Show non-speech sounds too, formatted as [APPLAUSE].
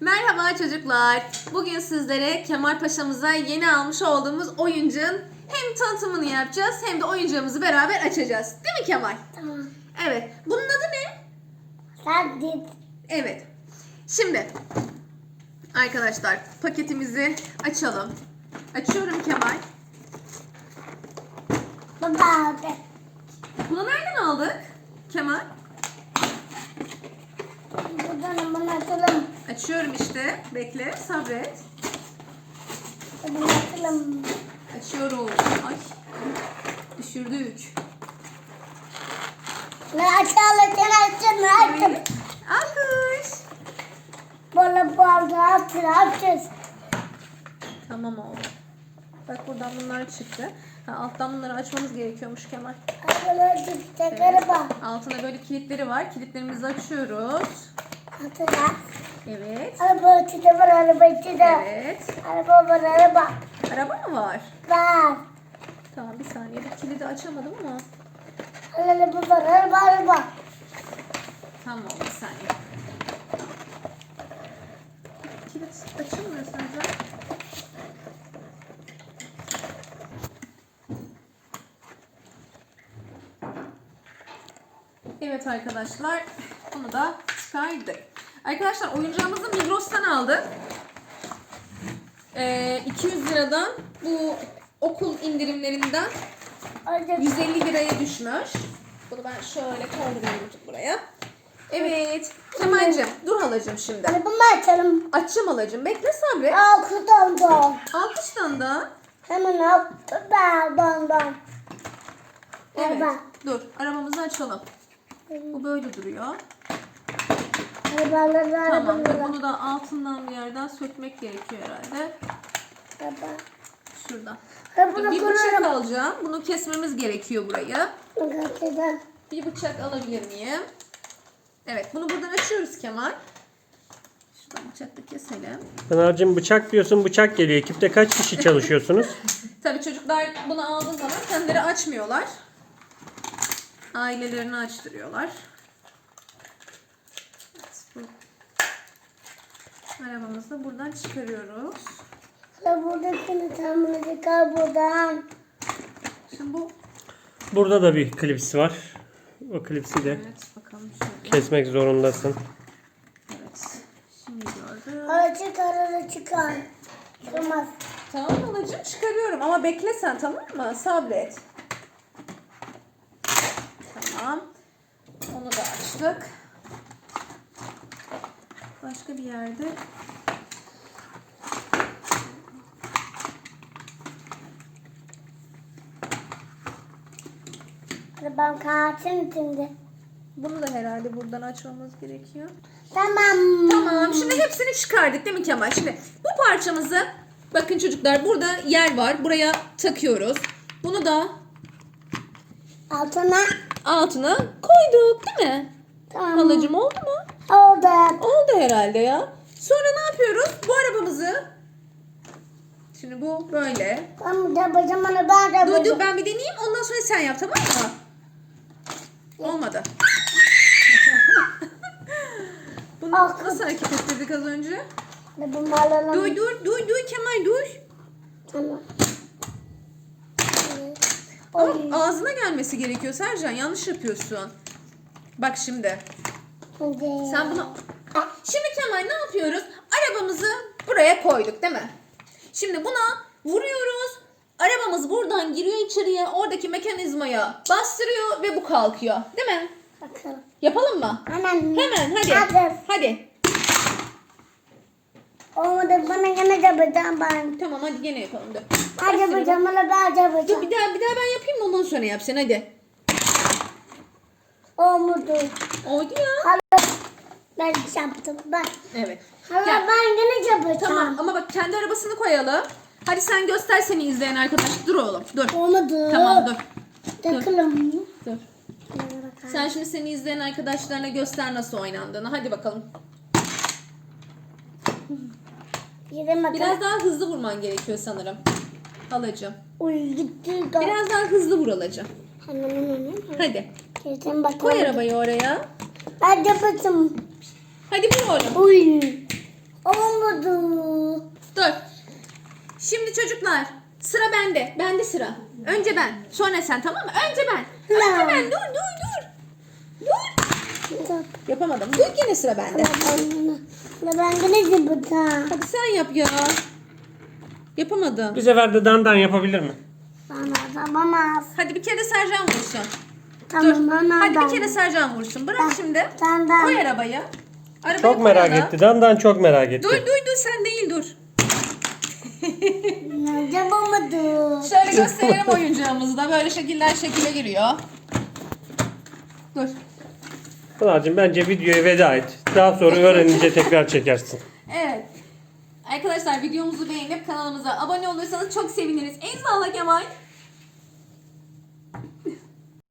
Merhaba çocuklar. Bugün sizlere Kemal Paşa'mıza yeni almış olduğumuz oyuncağın hem tanıtımını yapacağız hem de oyuncağımızı beraber açacağız. Değil mi Kemal? Tamam. Evet. Bunun adı ne? Git. Evet. Şimdi arkadaşlar paketimizi açalım. Açıyorum Kemal. Baba abi. Bunu nereden aldık? Kemal. Buradan bunu atalım. Açıyorum işte. Bekle, sabret. Açıyorum. Ay. Düşürdük. Ne açalım sen açın ne. Evet. Alkış. Bana bu arada açın açın. Tamam oldu. Bak buradan bunlar çıktı. Ha, alttan bunları açmamız gerekiyormuş Kemal. Bak. Altında böyle kilitleri var. Kilitlerimizi açıyoruz. Hatırla. Evet. Araba içinde var araba içinde. Evet. Araba var araba. Araba mı var? Var. Tamam bir saniye. Bir kilidi açamadım ama. Araba var araba araba. Tamam bir saniye. Kilit açılmıyor sence? Evet arkadaşlar bunu da çıkardık. Arkadaşlar oyuncağımızı Migros'tan aldık. Ee, 200 liradan bu okul indirimlerinden Orada 150 liraya düşmüş. Bunu ben şöyle kaldırayım buraya. Evet. Kemal'cim dur halacığım şimdi. arabamı açalım. Açacağım halacığım. Bekle sabret. Altıdan da. Alkıştan da. Hemen altıdan da. Evet. Dur. Arabamızı açalım. Bu böyle duruyor. Arabaları Tamam. arabaları. Bunu da altından bir yerden sökmek gerekiyor herhalde. Araba. Şuradan. Araba Dur, bir bıçak kurarım. alacağım. Bunu kesmemiz gerekiyor burayı. Gazeteden. Bir bıçak alabilir miyim? Evet. Bunu buradan açıyoruz Kemal. Şuradan bıçakla keselim. Pınar'cığım bıçak diyorsun bıçak geliyor. Ekipte kaç kişi çalışıyorsunuz? [LAUGHS] Tabii çocuklar bunu aldığı zaman kendileri açmıyorlar. Ailelerini açtırıyorlar. Arabamızı da buradan çıkarıyoruz. Ya buradakini tamamını çıkar buradan. Şimdi bu Burada da bir klips var. O klipsi de evet bakalım şöyle. kesmek zorundasın. Evet. Şimdi gördüm. Ara çıkar ara çıkar. Çıkmaz. Tamam halacığım çıkarıyorum ama bekle sen tamam mı? Sabret. Tamam. Onu da açtık. Başka bir yerde. Arabam kartın içinde. Bunu da herhalde buradan açmamız gerekiyor. Tamam. Tamam. Şimdi hepsini çıkardık değil mi Kemal? Şimdi bu parçamızı bakın çocuklar burada yer var. Buraya takıyoruz. Bunu da Altına. altına koyduk değil mi? Tamam. Halacığım oldu mu? Oldu. Oldu herhalde ya. Sonra ne yapıyoruz? Bu arabamızı Şimdi bu böyle. Ben de onu ben de Dur dur ben bir deneyeyim ondan sonra sen yap tamam mı? Olmadı. [LAUGHS] Bunu Ah. nasıl hareket ettirdik az önce? Arabamı alalım. Dur dur dur dur Kemal dur. Tamam. Ama Oy. ağzına gelmesi gerekiyor Sercan. Yanlış yapıyorsun. Bak şimdi. Sen bunu... Şimdi Kemal ne yapıyoruz? Arabamızı buraya koyduk değil mi? Şimdi buna vuruyoruz. Arabamız buradan giriyor içeriye. Oradaki mekanizmaya bastırıyor ve bu kalkıyor. Değil mi? Bakalım. Yapalım mı? Hemen. Hemen hadi. Hadi. Hadi. Olmadı bana gene yapacağım ben. Tamam hadi gene yapalım. Dur. Hadi Bastıralım. yapacağım onu ben Dur yapacağım. bir daha bir daha ben yapayım da ondan sonra yap sen hadi. Olmadı. Oldu ya. Hala ben yaptım ben. Evet. Hala Gel. ben gene yapacağım. Tamam ama bak kendi arabasını koyalım. Hadi sen göster seni izleyen arkadaş. Dur oğlum dur. Olmadı. Tamam dur. Takılım. Dur. Sen şimdi seni izleyen arkadaşlarına göster nasıl oynandığını. Hadi bakalım. Biraz daha hızlı vurman gerekiyor sanırım. Halacığım. Biraz daha hızlı vur halacığım. Hadi. Koy arabayı oraya. Ben yapacağım. Hadi bunu oğlum. Uy. Olmadı. Dur. Şimdi çocuklar sıra bende. Bende sıra. Önce ben. Sonra sen tamam mı? Önce ben. Önce ben. Dur dur dur. Dur. Yapamadım. Dur yine sıra bende. Ben ben bu da. Hadi sen yap ya. Yapamadım. Bir sefer de dandan yapabilir mi? Yapamaz. Hadi bir kere Sercan vursun. Tamam, Dur. Hadi bir kere Sercan vursun. Bırak şimdi. Dan, dan. Koy arabaya. Arabayı Çok merak ona. etti. Dandan çok merak etti. Dur dur dur sen değil dur. Yapamadım. Şöyle gösterelim oyuncağımızı da. Böyle şekiller şekile giriyor. Dur. Pınar'cığım bence videoya veda et. Daha sonra öğrenince [LAUGHS] tekrar çekersin. Evet. Arkadaşlar videomuzu beğenip kanalımıza abone olursanız çok seviniriz. En sağlık Kemal.